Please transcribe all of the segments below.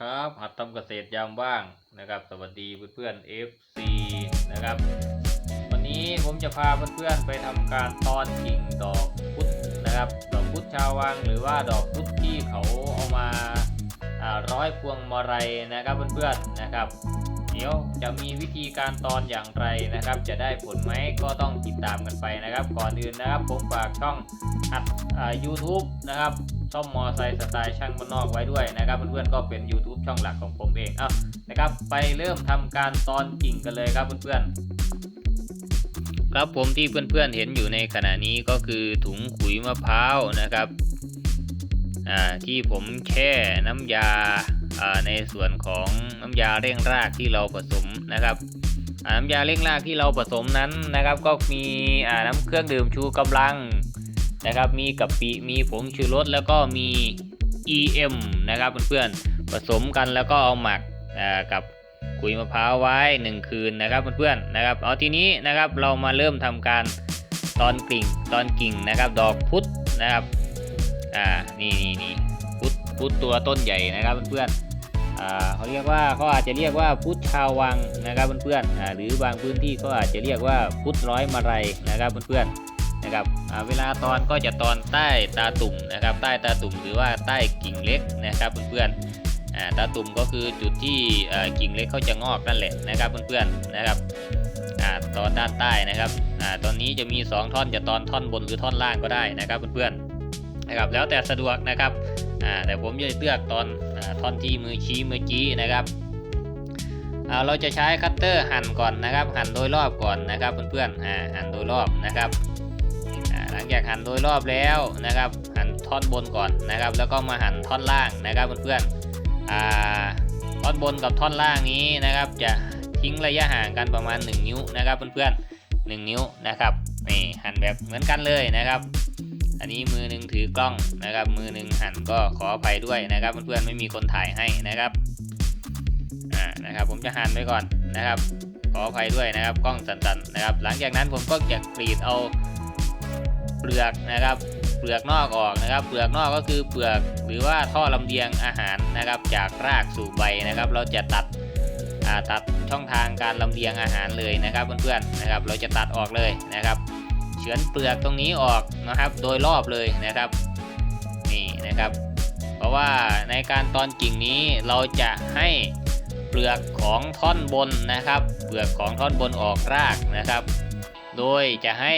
ครับ หัดทำเกษตรยามว่างนะครับ สวัสดีเพื่อนๆ FC นะครับ วันนี้ผมจะพาเพื่อนๆไปทำการตอนกิ่งดอกพุธนะครับ ดอกพุธชาววังหรือว่าดอกพุธที่เขาเอามาร้อยพวงมาลัยนะครับเพื่อนๆนะครับ เดี๋ยวจะมีวิธีการตอนอย่างไรนะครับ จะได้ผลไหมก็ต้องติดตามกันไปนะครับ ก่อนอื่นนะครับ ผมฝากช่องอัดอ่า YouTube นะครับช่องมอไซค์สไตล์ช่างบ้านนอกไว้ด้วยนะครับเพื่อนๆก็เป็น YouTube ช่องหลักของผมเองเอ้านะครับไปเริ่มทำการตอนกิ่งกันเลยครับเพื่อนๆครับผมที่เพื่อนๆเห็นอยู่ในขณะนี้ก็คือถุงขุยมะพร้าวนะครับที่ผมแช่น้ำยาอ่า ในส่วนของน้ำยาเร่งรากที่เราผสมนะครับน้ำยาเร่งรากที่เราผสมนั้นนะครับ ก็มีน้ำเครื่องดื่มชูกำลังนะครับ มีกะปิมีผงชูรสแล้วก็มี EM นะครับเพื่อนๆผสมกันแล้วก็เอาหมักกับขุยมะพร้าวไว้ 1 คืนนะครับเพื่อนๆนะครับเอาทีนี้นะครับเรามาเริ่มทำการตอนกิ่งตอนกิ่งนะครับ ดอกพุธนะครับอ่านี่นี่นี่พุธพุธตัวต้นใหญ่นะครับเพื่อนๆ เขาเรียกว่าเขาอาจจะเรียกว่าพุธชาววังนะครับเพื่อนๆหรือบางพื้นที่ก็อาจจะเรียกว่าพุธร้อยมาลัยนะครับเพื่อนๆนะครับเวลาตอนก็จะตอนใต้ตาตุ่มนะครับ ใต้ตาตุ่มหรือว่าใต้กิ่งเล็กนะครับเพื่อนๆตาตุ่มก็คือจุดที่กิ่งเล็กเขาจะงอกนั่นแหละนะครับเพื่อนๆนะครับตอนด้านใต้นะครับตอนนี้จะมี 2 ท่อนจะตอนท่อนบนหรือท่อนล่างก็ได้นะครับเพื่อนๆนะครับแล้วแต่สะดวกนะครับแต่ผมจะเลือกตอน ท่อนที่มือชี้เมื่อกี้นะครับเราจะใช้คัตเตอร์หั่นก่อนนะครับ หั่นโดยรอบก่อนนะครับเพื่อนๆหั่นโดยรอบนะครับหลังจากหั่นโดยรอบแล้วนะครับ หั่นท่อนบนก่อนนะครับ แล้วก็มาหั่นท่อนล่างนะครับเพื่อนๆท่อนบนกับท่อนล่างนี้นะครับ จะทิ้งระยะห่างกันประมาณ 1 นิ้วนะครับเพื่อนๆ1นิ้วนะครับนี่หั่นแบบเหมือนกันเลยนะครับ อันนี้มือหนึ่งถือกล้องนะครับ มือหนึ่งหันก็ขออภัยด้วยนะครับ เพื่อนๆไม่มีคนถ่ายให้นะครับอ่านะครับ ผมจะหันไว้ก่อนนะครับ ขออภัยด้วยนะครับกล้องสั่นๆนะครับ หลังจากนั้นผมก็จะกรีดเอาเปลือกนะครับ เปลือกนอกออกนะครับ เปลือกนอกก็คือเปลือกหรือว่าท่อลำเลียงอาหารนะครับ จากรากสู่ใบนะครับ เราจะตัดอ่าตัดช่องทางการลำเลียงอาหารเลยนะครับเพื่อนๆนะครับ เราจะตัดออกเลยนะครับ ฉือนเปลือกตรงนี้ออกนะครับ โดยรอบเลยนะครับนี่นะครับ เพราะว่าในการตอนกิ่งนี้เราจะให้เปลือกของท่อนบนนะครับ เปลือกของท่อนบนออกรากนะครับ โดยจะให้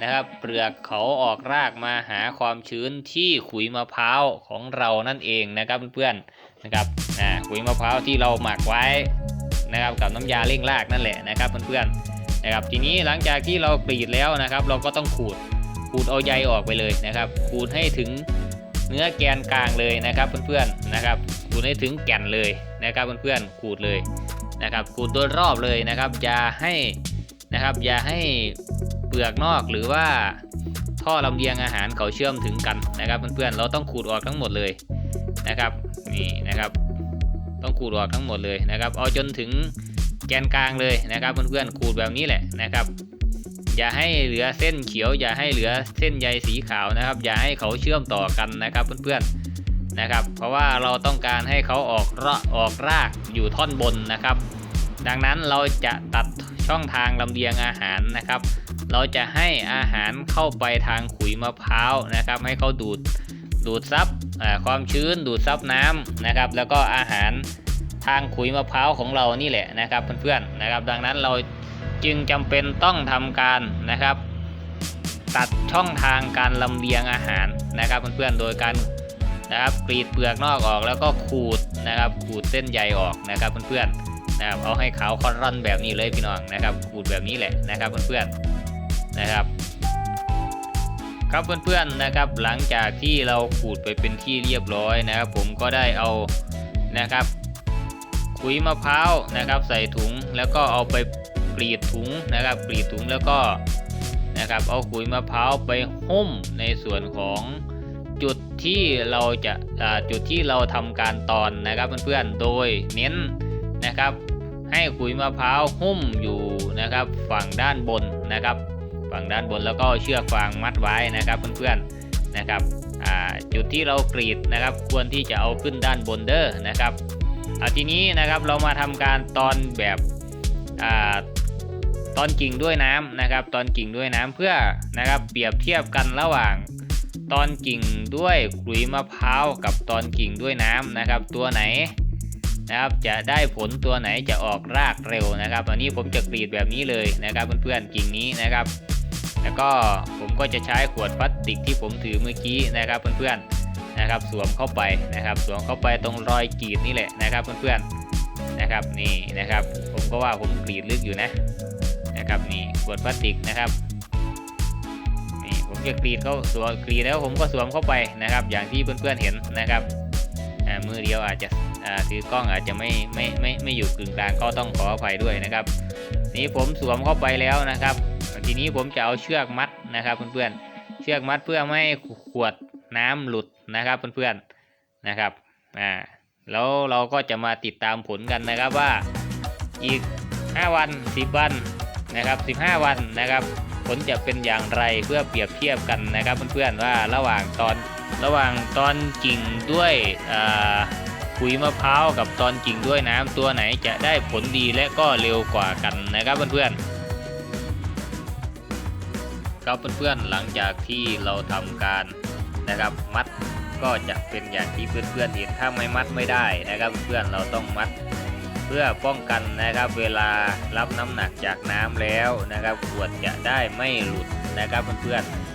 นะครับเปลือกเขาออกรากมาหาความชื้นที่ขุยมะพร้าวของเรานั่นเองนะครับเพื่อนๆนะครับขุยมะพร้าวที่เราหมักไว้นะครับกับน้ำยาเร่งรากนั่นแหละนะครับเพื่อนๆ นะครับทีนี้หลังจากที่เรากรีดแล้วนะครับ เราก็ต้องขูดขูดเอาใยออกไปเลยนะครับ ขูดให้ถึงเนื้อแกนกลางเลยนะครับเพื่อนๆนะครับขูดให้ถึงแก่นเลยนะครับเพื่อนๆขูดเลยนะครับขูดโดยรอบเลยนะครับอย่าให้นะครับอย่าให้เปลือกนอกหรือว่าท่อลำเลียงอาหารเขาเชื่อมถึงกันนะครับเพื่อนๆเราต้องขูดออกทั้งหมดเลยนะครับนี่นะครับ ต้องขูดออกทั้งหมดเลยนะครับ เอาจนถึง แกนกลางเลยนะครับเพื่อนๆขูดแบบนี้แหละนะครับ อย่าให้เหลือเส้นเขียว อย่าให้เหลือเส้นใยสีขาวนะครับ อย่าให้เขาเชื่อมต่อกันนะครับเพื่อนๆนะครับ เพราะว่าเราต้องการให้เขาออกระออกรากอยู่ท่อนบนนะครับ ดังนั้นเราจะตัดช่องทางลำเลียงอาหารนะครับ เราจะให้อาหารเข้าไปทางขุยมะพร้าวนะครับ ให้เขาดูดดูดซับความชื้นดูดซับน้ำนะครับ แล้วก็อาหาร ทางขุยมะพร้าวของเรานี่แหละนะครับเพื่อนๆนะครับ ดังนั้นเราจึงจำเป็นต้องทำการนะครับ ตัดช่องทางการลำเลียงอาหารนะครับเพื่อนๆโดยการนะครับกรีดเปลือกนอกออกแล้วก็ขูดนะครับขูดเส้นใยออกนะครับเพื่อนๆนะครับเอาให้ขาวคอนร่อนแบบนี้เลยพี่น้องนะครับขูดแบบนี้แหละนะครับเพื่อนๆนะครับ ครับเพื่อนๆนะครับ หลังจากที่เราขูดไปเป็นที่เรียบร้อยนะครับ ผมก็ได้เอานะครับ ขุยมะพร้าวนะครับ ใส่ถุงแล้วก็เอาไปกรีดถุงนะครับ กรีดถุงแล้วก็นะครับเอาขุยมะพร้าวไปหุ้มในส่วนของจุดที่เราจะจุดที่เราทำการตอนนะครับเพื่อนๆโดยเน้นนะครับ ให้ขุยมะพร้าวหุ้มอยู่นะครับ ฝั่งด้านบนนะครับ ฝั่งด้านบนแล้วก็เชือกฟางมัดไว้นะครับเพื่อนๆนะครับจุดที่เรากรีดนะครับ ควรที่จะเอาขึ้นด้านบนเด้อนะครับ เอาทีนี้นะครับเรามาทำการตอนแบบอ่าตอนกิ่งด้วยน้ำนะครับ ตอนกิ่งด้วยน้ำเพื่อนะครับเปรียบเทียบกันระหว่างตอนกิ่งด้วยขุยมะพร้าวกับตอนกิ่งด้วยน้ำนะครับ ตัวไหนนะครับจะได้ผลตัวไหนจะออกรากเร็วนะครับอันนี้ผมจะกรีดแบบนี้เลยนะครับเพื่อนๆกิ่งนี้นะครับ แล้วก็ผมก็จะใช้ขวดพลาสติกที่ผมถือเมื่อกี้นะครับเพื่อนๆ นะครับสวมเข้าไปนะครับ สวมเข้าไปตรงรอยกรีดนี่แหละนะครับเพื่อนๆนะครับนี่นะครับ ผมก็ว่าผมกรีดลึกอยู่นะนะครับนี่ขวดพลาสติกนะครับนี่ผมจะกรีดเข้าสวมกรีดแล้วผมก็สวมเข้าไปนะครับ อย่างที่เพื่อนๆเห็นนะครับอ่ามือเดียวอาจจะอ่าถือกล้องอาจจะไม่ไม่ไม่ไม่อยู่กึ่งกลางก็ต้องขออภัยด้วยนะครับนี่ผมสวมเข้าไปแล้วนะครับ ทีนี้ผมจะเอาเชือกมัดนะครับเพื่อนๆเชือกมัดเพื่อไม่ให้ขวดน้ำหลุด นะครับเพื่อนๆนะครับอ่าแล้วเราก็จะมาติดตามผลกันนะครับว่าอีก 5 วัน 10 วันนะครับ 15 วันนะครับ ผลจะเป็นอย่างไรเพื่อเปรียบเทียบกันนะครับเพื่อนๆว่าระหว่างตอนระหว่างตอนกิ่งด้วยอ่าขุยมะพร้าวกับตอนกิ่งด้วยน้ำตัวไหนจะได้ผลดีและก็เร็วกว่ากันนะครับเพื่อนๆครับเพื่อนๆหลังจากที่เราทำการนะครับมัด ก็จะเป็นอย่างที่เพื่อนๆเห็นถ้าไม่มัดไม่ได้นะครับเพื่อนเราต้องมัดเพื่อป้องกันนะครับเวลารับน้ำหนักจากน้ำแล้วนะครับขวดจะได้ไม่หลุดนะครับเพื่อนๆ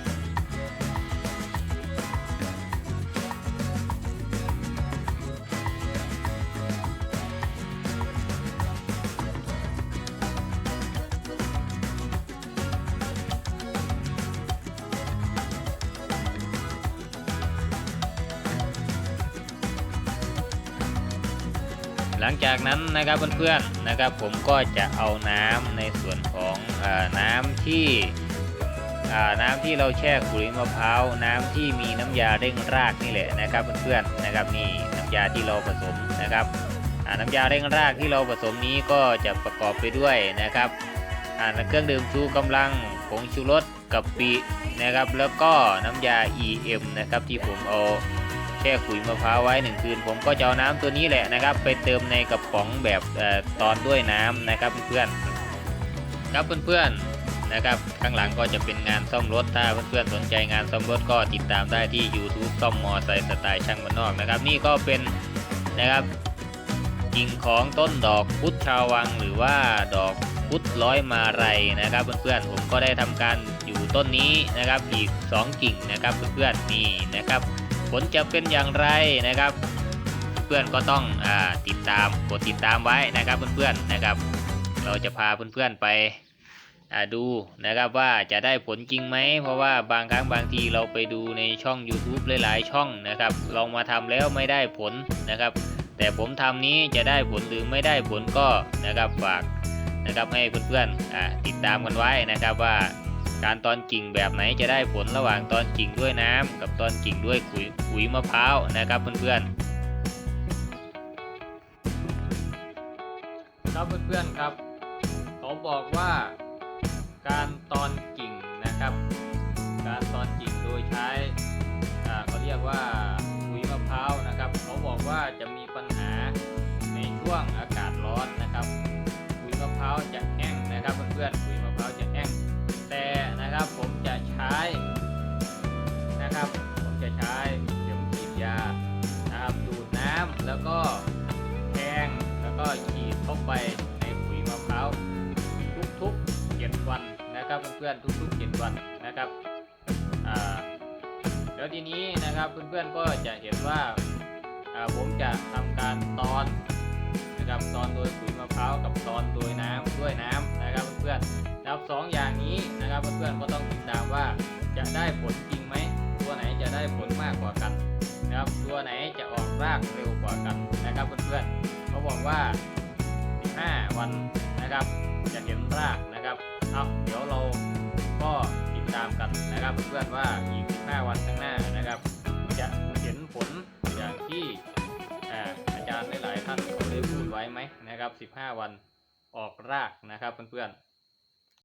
ลังจากนั้นนะครับเพื่อนๆนะครับ ผมก็จะเอาน้ำในส่วนของอน้ำที่น้ำที่เราแช่ขุยมะพร้าวน้ำที่มีน้ำยาเร่งรากนี่แหละนะครับเพื่อนๆนะครับนี่น้ำยาที่เราผสมนะครับน้ำยาเร่งรากที่เราผสมนี้ก็จะประกอบไปด้วยนะครับเครื่องดื่มชูกำลังผงชูรสกะปินะครับ แล้วก็น้ำยา EM นะครับที่ผมเอา ช่ขุยมะพร้าวไว้หนึ่งคืน ผมก็จะเอาน้ำตัวนี้แหละนะครับ ไปเติมในกระป๋องแบบอตอนด้วยน้ำนะครับเพื่อนๆครับเพื่อนๆนะครับข้างหลังก็จะเป็นงานซ่อมรถถ้าเพื่อนๆสนใจงานซ่อมรถก็ติดตามได้ที่ YouTube ซ่อมมอไซค์สไตล์ช่างบ้านนอกนะครับ นี่ก็เป็นนะครับกิ่งของต้นดอกพุทธชาววังหรือว่าดอกพุทธร้อยมาลัยนะครับ เพื่อนๆผมก็ได้ทำการอยู่ต้นนี้นะครับอีก 2 กิ่งนะครับเพื่อนๆนี่นะครับ ผลจะเป็นอย่างไรนะครับ เพื่อนก็ต้องอติดตามกดติดตามไว้นะครับเพื่อนๆนะครับ เราจะพาเพื่อนๆไปดูนะครับว่าจะได้ผลจริงไหมเพราะว่าบางครั้งบางทีเราไปดูในช่อง YouTube หลายๆ ช่องนะครับลองมาทำแล้วไม่ได้ผลนะครับ แต่ผมทำนี้จะได้ผลหรือไม่ได้ผลก็นะครับฝากนะครับให้เพื่อนๆติดตามกันไว้นะครับว่า การตอนกิ่งแบบไหนจะได้ผลระหว่างตอนกิ่งด้วยน้ำกับตอนกิ่งด้วยขุยขุยมะพร้าวนะครับเพื่อนๆครับเพื่อนๆครับเขาบอกว่าการตอนกิ่งนะครับ การตอนกิ่งโดยใช้เขาเรียกว่าขุยมะพร้าวนะครับเขาบอกว่าจะมีปัญหาในช่วงอากาศร้อนนะครับขุยมะพร้าวจะแห้งนะครับเพื่อนๆ พื่อนๆทุกๆเจ็ดวันนะครับแล้วทีนี้นะครับเพื่อนๆก็จะเห็นว่าาผมจะทำการตอนนะครับตอนโดยขุยมะพร้าวกับตอนโดยน้ำด้วยน้ำนะครับเพื่อนๆนะครับสองอย่างนี้นะครับเพื่อนๆก็ต้องติดตามว่าจะได้ผลจริงไหมตัวไหนจะได้ผลมากกว่ากันนะครับตัวไหนจะออกรากเร็วกว่ากันนะครับเพื่อนๆเขาบอกว่า 15 วันนะครับจะเห็นรากนะครับเอาเดี๋ยวเรา ก็ติดตามกันนะครับเพื่อนๆว่าอีก15วันข้างหน้านะครับ จะเห็นผลอย่างที่อาจารย์หลายๆท่านเขาได้พูดไว้ไหมนะครับ 15 วันออกรากนะครับเพื่อนๆ